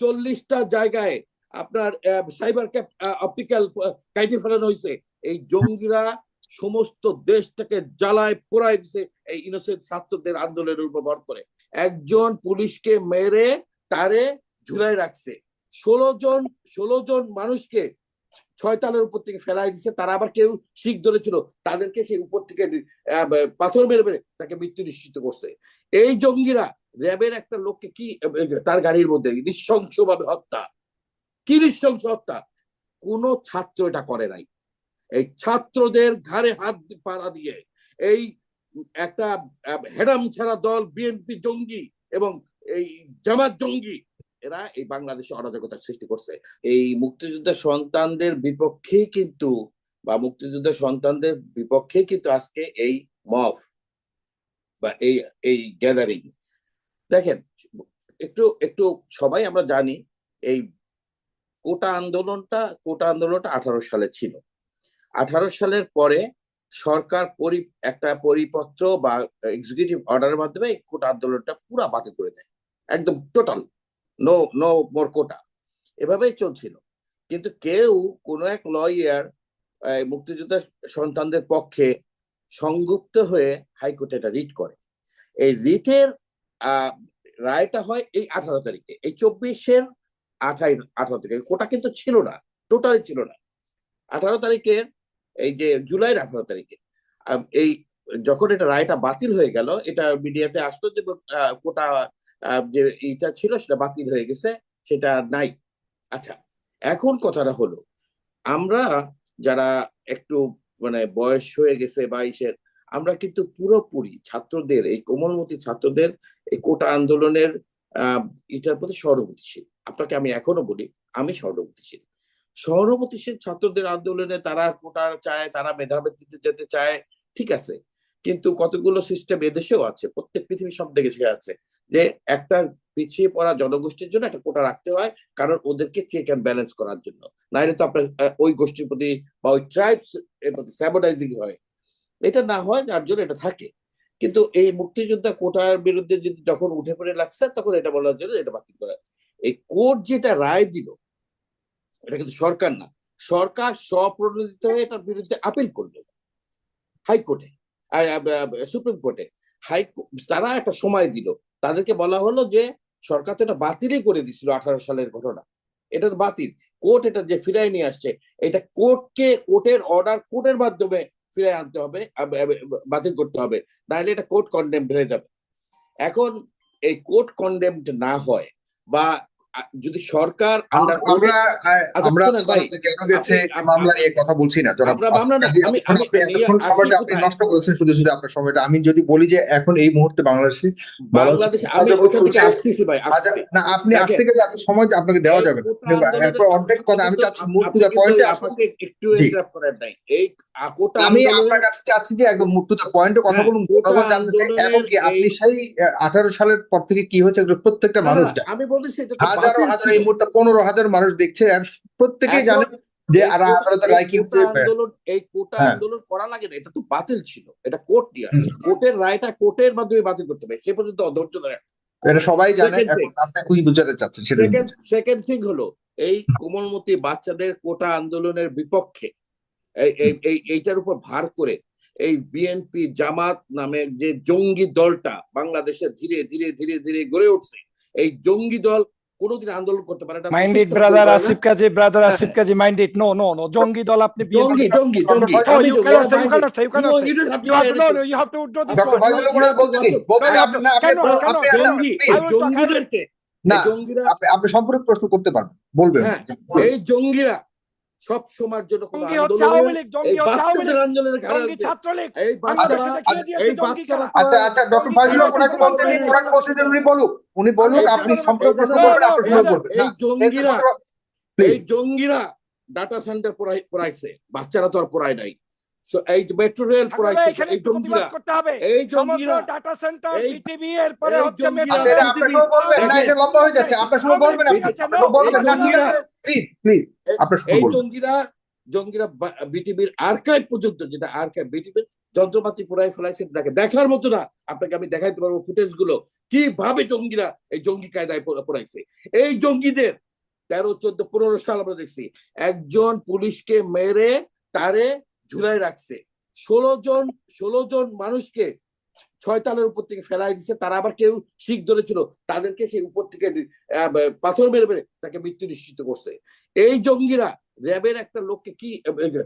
চল্লিশটা জায়গায় আপনার সাইবার ক্যাপ অপটিক্যাল কাইটে ফেলানো হয়েছে। এই জঙ্গিরা সমস্ত দেশটাকে জ্বালায়, পোড়ায় দিছে এই ইনোসেন্ট ছাত্রদের আন্দোলনের উপর ভর করে। একজন পুলিশকে মেরে তারে ঝুলাই রাখছে। ষোলো জন ষোলো জন মানুষকে ছয় তালের উপর থেকে ফেলাই দিছে, তারা আবার কেউ শিখ ধরেছিল, তাদেরকে সেই উপর থেকে পাথর মেরে মেরে তাকে মৃত্যু নিশ্চিত করছে। এই জঙ্গিরা র্যাবের একটা লোককে কি, তার গাড়ির মধ্যে নৃশংসভাবে হত্যা। কি নৃশংস হত্যা? কোন ছাত্র এটা করে নাই। এই ছাত্রদের ঘাড়ে হাত পাড়া দিয়ে এই একটা, হেডাম ছাড়া দল বিএনপি জঙ্গি এবং এই জামাত জঙ্গি, এরা এই বাংলাদেশে অরাজকতার সৃষ্টি করছে। এই মুক্তিযুদ্ধের সন্তানদের বিপক্ষেই কিন্তু, বা মুক্তিযুদ্ধের সন্তানদের বিপক্ষে কিন্তু আজকে এই মফ, বা এই এই গ্যাদারিং দেখেন, একটু একটু সবাই আমরা জানি এই কোটা আন্দোলনটা কোটা আন্দোলনটা আঠারো সালে ছিল। আঠারো সালের পরে সরকার পরি, একটা পরিপত্র বা এক্সিকিউটিভ অর্ডারের মাধ্যমে এই কোটা আন্দোলনটা পুরা বাতিল করে দেয়। একদম total no no more quota এভাবেই চলছিল। কিন্তু কেউ, কোনো এক লয়ার মুক্তিযোদ্ধার সন্তানদের পক্ষে সংযুক্ত হয়ে হাইকোর্টে এটা রিট করে। এই রিটের রায়টা হয় এই আঠারো তারিখে। এই চব্বিশের আঠাই, আঠারো তারিখে। কোটা কিন্তু ছিল না টোটালি ছিল না। আঠারো তারিখের এই যে জুলাইয়ের আঠারো তারিখে এই যখন এটা রায়টা বাতিল হয়ে গেল, এটা মিডিয়াতে আসলো যে কোটা যে এইটা ছিল সেটা বাতিল হয়ে গেছে, সেটা নাই। আচ্ছা এখন কথাটা হলো, আমরা যারা একটু মানে বয়স হয়ে গেছে বা বাইশের আমরা কিন্তু পুরোপুরি ছাত্রদের, এই কোমলমতি ছাত্রদের, এই কোটা আন্দোলনের, আহ, এটার প্রতি সহানুভূতিশীল। আপনাকে আমি এখনও বলি, আমি সহানুভূতিশীল। সহানুভূতিশীল ছাত্রদের আন্দোলনে তারা কোটা চায়, তারা মেধাবৃত্তিতে যেতে চায়, ঠিক আছে। কিন্তু কতগুলো সিস্টেম এদেশেও আছে, প্রত্যেক পৃথিবীর সব দেশে আছে, যে একটা পিছিয়ে পড়া জনগোষ্ঠীর জন্য একটা কোটা রাখতে হয়, কারণ ওদেরকে চেক অ্যান্ড ব্যালেন্স করার জন্য। নাহলে তো আপনার ওই গোষ্ঠীর প্রতি বা ওই ট্রাইবস এর প্রতি স্যাবোটাইজিং হয়। এটা না হয় যার জন্য এটা থাকে। কিন্তু এই মুক্তিযোদ্ধা কোটার বিরুদ্ধে যদি যখন উঠে পড়ে লাগছে, তখন এটা বলার জন্য এটা বাতিল করা। এই কোর্ট যেটা রায় দিল, এটা কিন্তু সরকার না। সরকার স্বপ্রণোদিত হয়ে এটার বিরুদ্ধে আপিল করল হাইকোর্টে সুপ্রিম কোর্টে। হাই তারা একটা সময় দিল। তাদেরকে বলা হলো যে, সরকার তো এটা বাতিলই করে দিছিল আঠারো সালের ঘটনা। এটা বাতিল। কোর্ট এটা যে ফিরাই নিয়ে আসছে, এটা কোর্টকে, কোর্টের অর্ডার কোর্টের মাধ্যমে ফিরাই আনতে হবে বাতিল করতে হবে। নাহলে এটা কোর্ট কন্ডেমড হয়ে যাবে। এখন এই কোর্ট কন্ডেমড না হয় বা যদি সরকার আমরা আচ্ছা, আমরা কেন গেছে মামলা নিয়ে কথা বলছি না জনাব আমরা মামলা না, আসিফ, আমি- আপনি আমি এতক্ষণ আসি সময়টা আপনি কোথায়? নষ্ট করেছেন শুধু শুধু আপনার সময়টা। আমি যদি বলি যে এখন এই মুহূর্তে বাংলাদেশে বাংলাদেশ আমি ওইখান থেকে আসতেছি ভাই না আপনি আসতে গেলে এত সময় আপনাকে দেওয়া যাবে এরপর অর্ধেক কথা আমি চাচ্ছি আপ- মুখ টু দ্য পয়েন্টে আসুন একটু ইন্টারাপ্ট করেন নাই এই আ- আমি আপনার কাছে চাচ্ছি যে একদম মুখ টু দ্য পয়েন্টে কথা হ্যাঁ, বলুন কোটা জানতে চাই আন্দোলনের কি আপনি সেই আঠারো সালের পর থেকে কি হয়েছে? প্রত্যেকটা না, মানুষ আমি বলতেছি হাজারো হাজার এই মুহূর্তে পনেরো হাজার মানুষ দেখছে আর প্রত্যেকেই জানে যে আদালতের রায় কি কোটা হচ্ছে আন্দোলন এই কোটা হ্যাঁ। আন্দোলন করা লাগে না এটা তো বাতিল ছিল এটা কোর্ট নিয়ে আসছে। কোর্টের রায়টা কোর্টের মাধ্যমে বাতিল করতে হবে সে পর্যন্ত অধৈর্য ধরে এটা সবাই জানে আপনি কি বুঝাতে চাচ্ছেন সেটা সেকেন্ড থিং হলো এই কোমলমতি বাচ্চাদের কোটা আন্দোলনের বিপক্ষে এই এই এই- এইটার উপর ভার করে এই বিএনপি জামাত নামে যে জঙ্গি দলটা বাংলাদেশে ধীরে ধীরে ধীরে ধীরে গড়ে উঠছে এই জঙ্গি দল কোনোদিন আন্দোলন করতে পারে না mind it brother. Asif Kazi brother হ্যাঁ, Asif Kazi mind it no no no জঙ্গি দল আপনি জঙ্গি জঙ্গি জঙ্গি ইউ Oh, আপনি না আপনি কেন, আপনি- কেন? আপনি জঙ্গি জঙ্গিদেরকে না জঙ্গিরা আপনি সম্পূর্ণ প্রশ্ন করতে পারবেন বলবেন হ্যাঁ, এই জঙ্গিরা সব সময়ের জন্য কোনো আন্দোলনের এই বাচ্চারা। আচ্ছা আচ্ছা ডক্টর ফজলুল ওনাকে বলতে দিন ওনাকে বলতে দিন উনি বলুক উনি বলুক আপনি করবেন করবেন। এই জঙ্গিরা এই জঙ্গিরা ডাটা সেন্টার পড়াইছে বাচ্চারা তো আর পড়ায় নাই। এই মেট্রো রেল এই জঙ্গিরা এই জঙ্গিরা ডাটা সেন্টার এই- বিটিভি হচ্ছে জঙ্গিরা- মেট্রো রেল। বলবেন না এটা লম্বা হয়ে যাচ্ছে আপনার সময় বলবেন আপনি বলবেন না ঠিক আছে? প্লিজ প্লিজ আপনার সময় এই জঙ্গিরা জঙ্গিরা বিটিভির আর্কাইভ পর্যন্ত যেটা আর্কাইভ বিটিভির যন্ত্রপাতি পুরাই ফেলাইছে দেখে দেখার মতো না আপনাকে আমি দেখাইতে পারব ফুটেজগুলো কীভাবে জঙ্গিরা এই জঙ্গি কায়দায় পড়াইছে? এই জঙ্গিদের তেরো চোদ্দ পনেরো সাল আমরা দেখছি। একজন পুলিশকে মেরে তারে ঝুলাই রাখছে। ষোলো জন ষোলো জন মানুষকে ছয় তালের উপর থেকে ফেলাই দিছে। তারা আবার কেউ শিখ ধরেছিল, তাদেরকে সেই উপর থেকে পাথর মেরে মেরে তাকে মৃত্যু নিশ্চিত করছে। এই জঙ্গিরা র্যাবের একটা লোককে কি,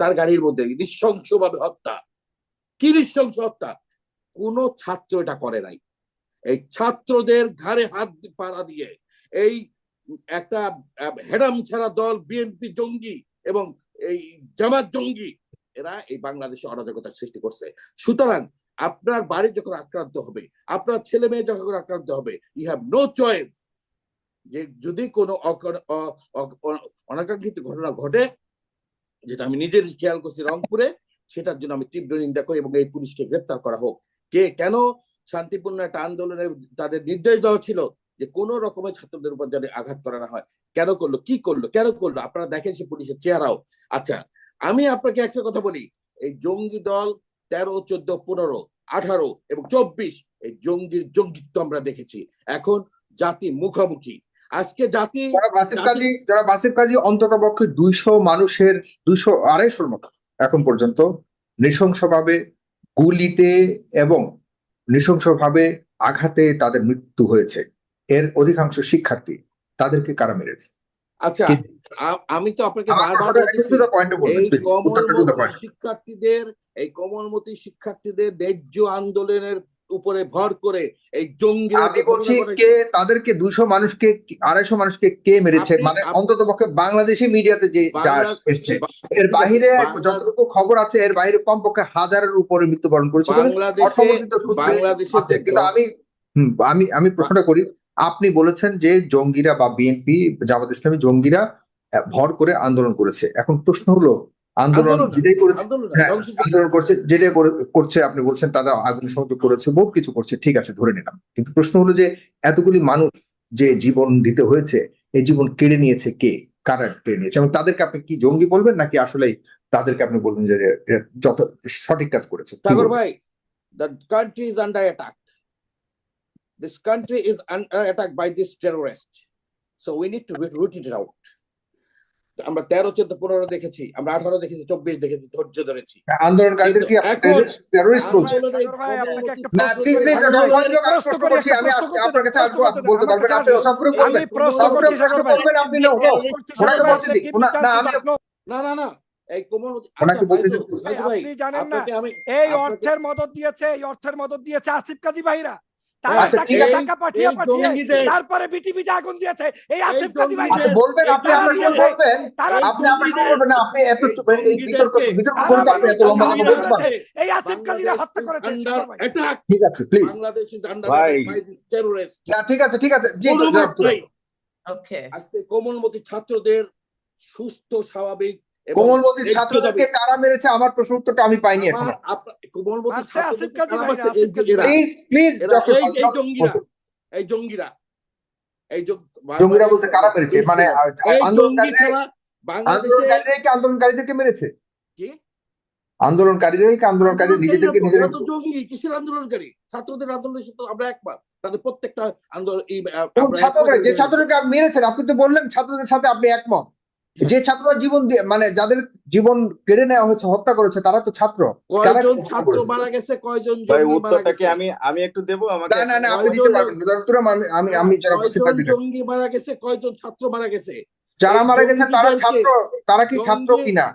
তার গাড়ির মধ্যে নৃশংসভাবে হত্যা। কি নৃশংস হত্যা? কোন ছাত্র এটা করে নাই। এই ছাত্রদের ঘাড়ে হাত পাড়া দিয়ে এই একটা হেডাম ছাড়া দল, বিএনপি জঙ্গি এবং এই জামাত জঙ্গি এরা এই বাংলাদেশে অরাজকতার সৃষ্টি করছে। সুতরাং আপনার বাড়ি যখন আক্রান্ত হবে, আপনার ছেলে মেয়ে যখন আক্রান্ত হবে ইউ হ্যাভ নো চয়েস যে যদি কোনো অনাকাঙ্ক্ষিত ঘটনা ঘটে, যেটা আমি নিজের খেয়াল করছি রংপুরে, সেটার জন্য আমি তীব্র নিন্দা করি এবং এই পুলিশকে গ্রেপ্তার করা হোক। কে কেন শান্তিপূর্ণ একটা আন্দোলনে তাদের নির্দেশ দেওয়া ছিল যে কোনো রকমের ছাত্রদের উপর যাতে আঘাত করা না হয়? কেন করল? কি করল? কেন করল? আপনারা দেখেন সে পুলিশের চেহারাও। আচ্ছা আমি আপনাকে একটা কথা বলি এই জঙ্গি দল তেরো চোদ্দ পনেরো আঠারো এবং চব্বিশ এই জঙ্গির জঙ্গিত্ব আমরা দেখেছি। এখন জাতি মুখোমুখি। আজকে জাতি যারা বাসিফ কাজী অন্তত পক্ষে দুইশো মানুষের দুইশো আড়াইশোর মতো এখন পর্যন্ত নৃশংসভাবে গুলিতে এবং নৃশংসভাবে আঘাতে তাদের মৃত্যু হয়েছে। এর অধিকাংশ শিক্ষার্থী তাদেরকে কারা মেরেছে আচ্ছা আমি তো আপনাকে বারবার এই কমলমতি শিক্ষার্থীদের এই কমলমতি শিক্ষার্থীদের ন্যায্য আন্দোলনের উপরে ভর করে এই জঙ্গি আমি বলছি কে তাদেরকে দুশো মানুষকে আড়াইশো মানুষকে কে মেরেছে? মানে অন্তত পক্ষে বাংলাদেশি মিডিয়াতে যে এসছে এর বাহিরে যতটুকু খবর আছে এর বাইরে কমপক্ষে হাজারের উপরে মৃত্যুবরণ করেছে বলে বাংলাদেশে আমি হুম, আমি আমি প্রশ্নটা করি আপনি বলেছেন যে জঙ্গিরা বা বিএনপি জামাত ইসলামী জঙ্গিরা ভর করে আন্দোলন করেছে। এখন প্রশ্ন হলো আন্দোলন আন্দোলন যেটাই করেছে আন্দোলন না, হ্যাঁ, করছে। যেটা করছে আপনি বলছেন তারা আগুন সংযোগ করেছে বহুত কিছু করছে ঠিক আছে ধরে নিলাম। কিন্তু প্রশ্ন হলো যে এতগুলি মানুষ যে জীবন দিতে হয়েছে এই জীবন কেড়ে নিয়েছে কে? কারা কেড়ে নিয়েছে? এবং তাদেরকে আপনি কি জঙ্গি বলবেন নাকি আসলে তাদেরকে আপনি বলবেন যে যত সঠিক কাজ করেছে? ভাই the country is under attack this country is under attack by this terrorist so we need to root it out. আমরা তেরো চোদ্দ পনেরো দেখেছি আমরা আঠারো দেখেছি চব্বিশ দেখেছি ধৈর্য ধরেছি। না না না এই দিন। ভাই, আপনি জানেন না, এই অর্থের মদত দিয়েছে এই অর্থের মদত দিয়েছে আসিফ কাজী ভাইরা। আচ্ছা, তারপরে বিটিভিতে আগুন দিয়েছে এই আসিফ কাজী ভাই বলবেন আপনি আপনার শুরু দিয়েছে, আপনি আপনার শুরু জঙ্গিদের- আপনি এত এই এই বিতর্ক বিতর্ক করতে আপনি এত লম্বা কথা বলতে পারেন। এই আসিফ কাজীরা হত্যা করেছে সাগর ভাই। অ্যাটাক ঠিক আছে প্লিজ বাংলাদেশ না ঠিক আছে ঠিক আছে। জি. আজকে কোমলমতি ছাত্রদের সুস্থ স্বাভাবিক কোমলমতির ছাত্রদেরকে। কারা মেরেছে? আমার প্রশ্ন উত্তরটা আমি পাইনি এখন। এই জঙ্গিরা। এই জঙ্গিরা। বলতে কারা মেরেছে? মানে আ- এই জঙ্গি আন্দোলনকারীরা ছাড়া বাংলাদেশে আন্দোলনকারীরা কি আন্দোলনকারীদেরকে মেরেছে? কি? আন্দোলনকারীরাই কি আন্দোলনকারী? নিজেদেরকে আন্দোলনকারীরা তো- জঙ্গি কিসের আন্দোলনকারী? ছাত্রদের আন্দোলনের সাথে আমরা একমত। তাদের প্রত্যেকটা আন্দোলন যে আপনি মেরেছেন আপনি তো বললেন ছাত্রদের সাথে আপনি একমত। যে ছাত্ররা জীবন দিয়ে মানে যাদের জীবন কেড়ে নেওয়া হয়েছে হত্যা করেছে তারা তো ছাত্র। তারা কয়জন কি ছাত্র মারা গেছে? কয়জন ভাই জঙ্গি মারা গেছে? আমি আমি একটু দেবো আমাকে? না না না আপনি দিতে পারবেন না। আমি আমি আমি যারা কয়জন জঙ্গি মারা গেছে? কয়জন ছাত্র মারা গেছে? যারা মারা গেছে তারা ছাত্র তারা কি ছাত্র কিনা?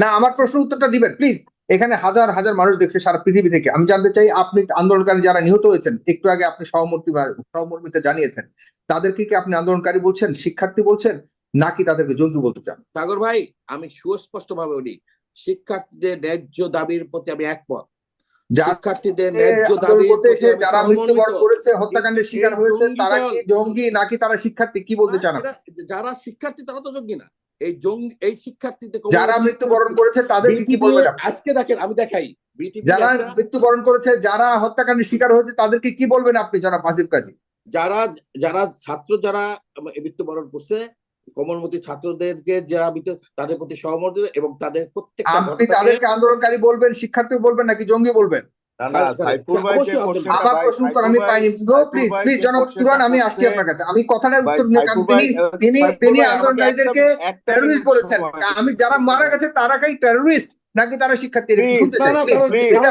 না আমার প্রশ্ন উত্তরটা দিবেন প্লিজ এখানে হাজার হাজার মানুষ দেখছে সারা পৃথিবী থেকে। আমি জানতে চাই আপনি আন্দোলনকারী যারা নিহত হয়েছেন একটু আগে আপনি সহমর্তি বা- সহমর্মিতা জানিয়েছেন। তাদেরকে কি আপনি আন্দোলনকারী বলছেন শিক্ষার্থী বলছেন? নাকি তাদেরকে জঙ্গি বলতে চান? সাগর ভাই আমি সুস্পষ্ট ভাবে বলি শিক্ষার্থীদের ন্যায্য দাবির প্রতি আমি একমত। যারা শিক্ষার্থীদের ন্যায্য দাবির প্রতি যারা মৃত্যুবরণ করেছে হত্যাকাণ্ডের শিকার হয়েছে তারা কি জঙ্গি নাকি তারা শিক্ষার্থী? কি বলতে চান যারা শিক্ষার্থী তারা তো জঙ্গি না। এই জঙ্গি এই শিক্ষার্থীতে যারা মৃত্যুবরণ করেছে তাদেরকে কি বলবেন? আজকে দেখেন আমি দেখাই। যারা মৃত্যুবরণ করেছে যারা হত্যাকাণ্ডের শিকার হয়েছে তাদেরকে কি বলবেন আপনি যারা আসিফ কাজী? যারা যারা ছাত্র যারা মৃত্যুবরণ করছে কমলমতি ছাত্রদেরকে যারা তাদের প্রতি সহমত এবং তাদের প্রত্যেক আপনি তাদেরকে আন্দোলনকারী বলবেন শিক্ষার্থী বলবেন নাকি জঙ্গি বলবেন? আমার প্রশ্ন উত্তর আমি পাইনি। ব্রো প্লিজ প্লিজ জনাব তুরান আমি আসছি আপনার কাছে। আমি কথাটা উত্তর নিয়ে কারণ তিনি তিনি আন্দোলনকারীদেরকে টেরোরিস্ট বলেছেন। আমি যারা মারা গেছে তারা কাই টেরোরিস্ট নাকি তারা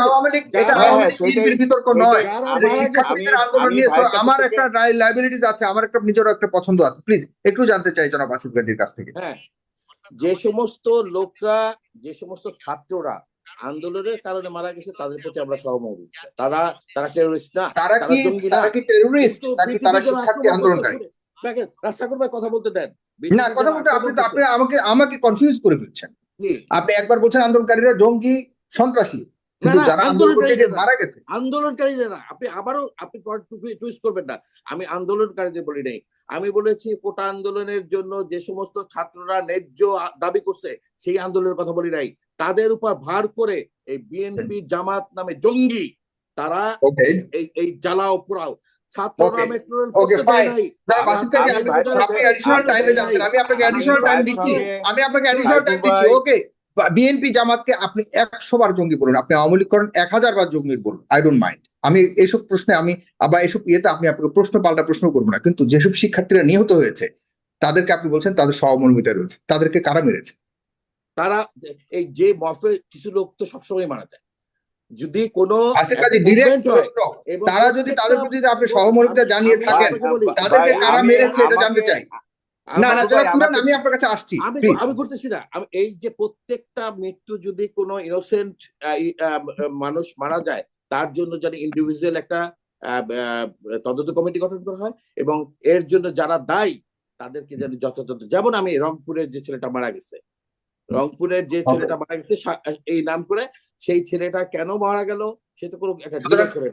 আওয়ামী লীগ এটা আওয়ামী হ্যাঁ, বিএনপির বিতর্ক নয়। গেছে শিক্ষার্থীদের আন্দোলন নিয়ে আমার একটা লাইবিলিটিস আছে আমার একটা নিজেরও একটা পছন্দ আছে। প্লিজ একটু জানতে চাই জনাব আসিফ গাজীর কাছ থেকে। হ্যাঁ যে সমস্ত লোকরা যে সমস্ত ছাত্ররা আন্দোলনের কারণে মারা গেছে তাদের প্রতি আমরা সহমত। তারা তারা টেরোরিস্ট না তারা কি তারা কি টেরোরিস্ট নাকি তারা শিক্ষার্থী আন্দোলনকারী? দেখেন ভাই কথা বলতে দেন। না কথা বলতে আপনি আপনি আমাকে আমাকে কনফিউজ করে ফেলছেন। আপনি একবার বলছেন আন্দোলনকারীরা জঙ্গি সন্ত্রাসী। কিন্তু না, যারা আন্দোলন আন্দোলনকারীরা করতে গিয়ে না। মারা গেছে। আন্দোলনকারীরা না। আপনি আবারও আপনি টুইস্ট করবেন না। আমি আন্দোলনকারীদের বলি নাই। আমি বলেছি কোটা আন্দোলনের জন্য যে সমস্ত ছাত্ররা ন্যায্য দাবি করছে সেই আন্দোলনের কথা বলি নাই। তাদের উপর ভার করে এই বিএনপি জামাত নামে জঙ্গি তারা এই- এই এই জ্বালাও পোড়াও। ছাত্ররা Okay. মেট্রো রেল করতে দেয় নাই। যারা আমি- বাসিফ কাজী, আমি আপনি ভাইয়ের আপনি সাথে- অ্যাডিশনাল টাইমে যাচ্ছেন আমি আপনাকে অ্যাডিশনাল টাইম দিচ্ছি। আমি আপনাকে অ্যাডিশনাল টাইম দিচ্ছি ওকে বিএনপি জামাতকে আপনি একশো বার জঙ্গি বলুন আপনি আওয়ামী লীগ করেন এক হাজার বার জঙ্গি বলুন আই ডোন্ট মাইন্ড আমি এইসব প্রশ্নে আমি আবার এইসব ইয়েতে আপনি আপনাকে প্রশ্ন পাল্টা প্রশ্ন করব না কিন্তু যেসব শিক্ষার্থীরা নিহত হয়েছে তাদেরকে আপনি বলছেন তাদের সহমর্মিতা রয়েছে তাদেরকে কারা মেরেছে? তারা এই যে মফে কিছু লোক তো সবসময় মারা যায়। যদি কোনো তারা যদি তাদের প্রতি আপনি সহমর্মিতা জানিয়ে থাকেন তাদেরকে কারা মেরেছে এটা জানতে চাই। না না যারা ভাই, আমি আপনার কাছে আসছি আমি আমি করতেছি না। এই যে প্রত্যেকটা মৃত্যু যদি কোনো ইনোসেন্ট মানুষ মারা যায় তার জন্য যেন ইন্ডিভিজুয়াল একটা তদন্ত কমিটি গঠন করা হয় এবং এর জন্য যারা দায়ী তাদেরকে যেন যথাযথ যেমন আমি রংপুরের যে ছেলেটা মারা গেছে রংপুরের যে ছেলেটা মারা গেছে এই নাম করে সেই ছেলেটা কেন মারা গেল? সে তো কোনো একটা।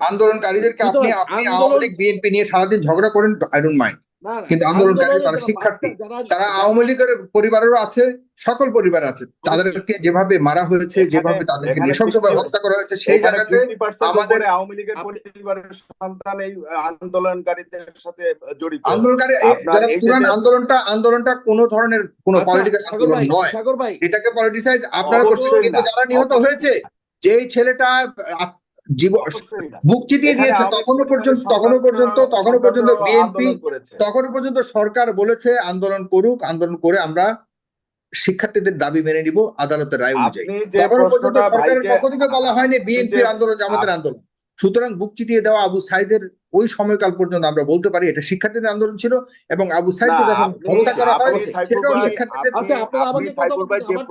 আন্দোলনকারীদেরকে আপনি আপনি আওয়ামী লীগ বিএনপি নিয়ে সারাদিন ঝগড়া করেন আই ডোন্ট মাইন্ড কিন্তু আন্দোলনকারী যারা শিক্ষার্থী, তারা আওয়ামী লীগের পরিবারেরও আছে সকল পরিবার আছে। তাদেরকে যেভাবে মারা হয়েছে যেভাবে তাদেরকে নৃশংসভাবে হত্যা করা হয়েছে সেই জায়গাতে আমাদের- আওয়ামী লীগের পরিবারের সন্তান এই আন্দোলনকারীদের সাথে জড়িত। আন্দোলনকারী যারা পুরান আন্দোলনটা আন্দোলনটা কোনো ধরনের কোনো আচ্ছা, পলিটিক্যাল আন্দোলন নয়। এটাকে পলিটিসাইজ আপনারা করছেন কিন্তু না। যারা নিহত হয়েছে যেই ছেলেটা বুক চিতিয়ে দিয়েছে তখনও পর্যন্ত তখনও পর্যন্ত তখনও পর্যন্ত বিএনপি। তখনও পর্যন্ত সরকার বলেছে আন্দোলন করুক আন্দোলন করে আমরা শিক্ষার্থীদের দাবি মেনে নিব আদালতের রায় অনুযায়ী। আপনি যে তখনও পর্যন্ত সরকারের পক্ষ থেকে বলা হয়নি বিএনপির যে- আন্দোলন জামাতের আন্দোলন। সুতরাং বুক চিতিয়ে দেওয়া আবু সাইদের ওই সময়কাল পর্যন্ত আমরা বলতে পারি এটা শিক্ষার্থীদের আন্দোলন ছিল এবং আবু সাইদকে যখন হত্যা করা হয় সেটাও শিক্ষার্থীদের আচ্ছা আপনারা আমাকে কথা বলতে আমার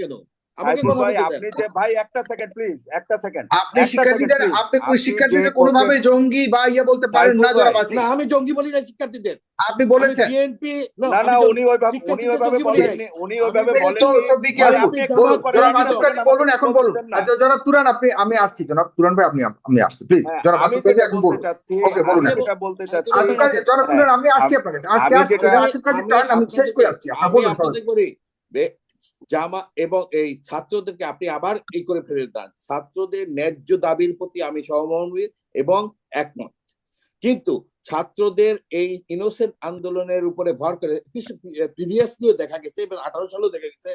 কেন? আপনি যে ভাই একটা সেকেন্ড প্লিজ একটা সেকেন্ড আপনি শিক্ষার্থীদের আপনি শিক্ষার্থীদের কোনোভাবে জঙ্গি বা ইয়ে বলতে পারেন না সাইফুল যারা বাসি না আমি জঙ্গি বলি না শিক্ষার্থীদের আপনি বলেছেন বিএনপি না না উনি ওইভাবে উনি ওইভাবে বলেননি উনি ওইভাবে আমি তো তো বি কেয়ারফুল আপনি বলুন কাজী এখন বলুন। আচ্ছা, জনাব তুরান আপনি আমি আসছি জনাব তুরান ভাই আপনি আপনি আসছি প্লিজ হ্যাঁ, জনাব আমি কাজী এখন বলুন ওকে, বলুন আমি বলতে চাচ্ছি আসিফ কাজী জনাব তুরান আমি আসছি আমি- আপনার কাছে আসছি আসছি কাজী আমি শেষ করে আসছি বলুন সবাই জামা এবং এই ছাত্রদেরকে আপনি আবার এই করে ফেলে দেন। ছাত্রদের ন্যায্য দাবির প্রতি আমি সহমর্মী এবং একমত। কিন্তু ছাত্রদের এই ইনোসেন্ট আন্দোলনের উপরে ভর করে প্রিভিয়াসলিও দেখা গেছে এবং আঠারো সালেও দেখা গেছে,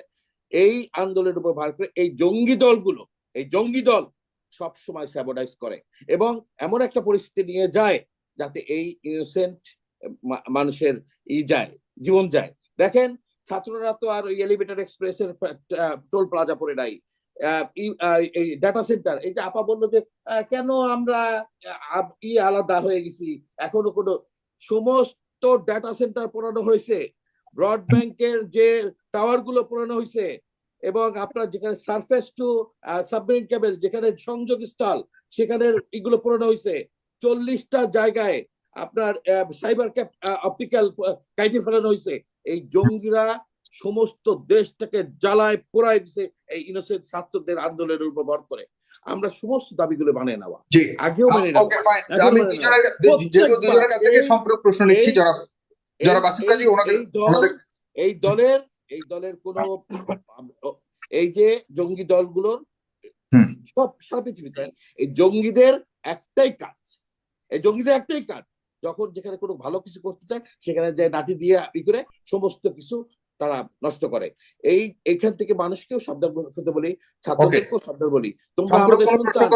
এই আন্দোলনের উপর ভর করে এই জঙ্গি দলগুলো, এই জঙ্গি দল সব সময় স্যাবোডাইজ করে এবং এমন একটা পরিস্থিতি নিয়ে যায় যাতে এই ইনোসেন্ট মানুষের ই যায়, জীবন যায়। দেখেন ছাত্ররা তো আর ওই এলিভেটর এক্সপ্রেসের টোল প্লাজা পরে নাই। ডাটা সেন্টার এই যে আপা বলল যে কেন আমরা ই আলাদা হয়ে গেছি? এখনও কোনো, সমস্ত ডাটা সেন্টার পুরানো হয়েছে। ব্রড ব্যাংকের যে টাওয়ারগুলো পুরানো হয়েছে, এবং আপনার যেখানে সারফেস টু সাবমেরিন কেবল যেখানে সংযোগ স্থল সেখানে এগুলো পুরানো হয়েছে। চল্লিশটা জায়গায় আপনার সাইবার ক্যাপ অপটিক্যাল কাইটে ফেলানো হয়েছে। এই জঙ্গিরা সমস্ত দেশটাকে জ্বালায় পোড়ায় দিছে এই ইনোসেন্ট ছাত্রদের আন্দোলনের উপর ভর করে। আমরা সমস্ত দাবিগুলো বানিয়ে নেওয়া। আগেও মেনে এই- দলের এই দলের কোন এই যে জঙ্গি দলগুলোর। সব সারা পৃথিবীতে এই জঙ্গিদের একটাই কাজ। এই জঙ্গিদের একটাই কাজ। যখন যেখানে কোনো ভালো কিছু করতে চায় সেখানে যায় নাটি দিয়ে ই করে সমস্ত কিছু তারা নষ্ট করে। এই এইখান থেকে মানুষকেও সাবধান হতে বলি ছাত্রদেরকেও সাবধান বলি। তোমরা আমাদের সন্তান?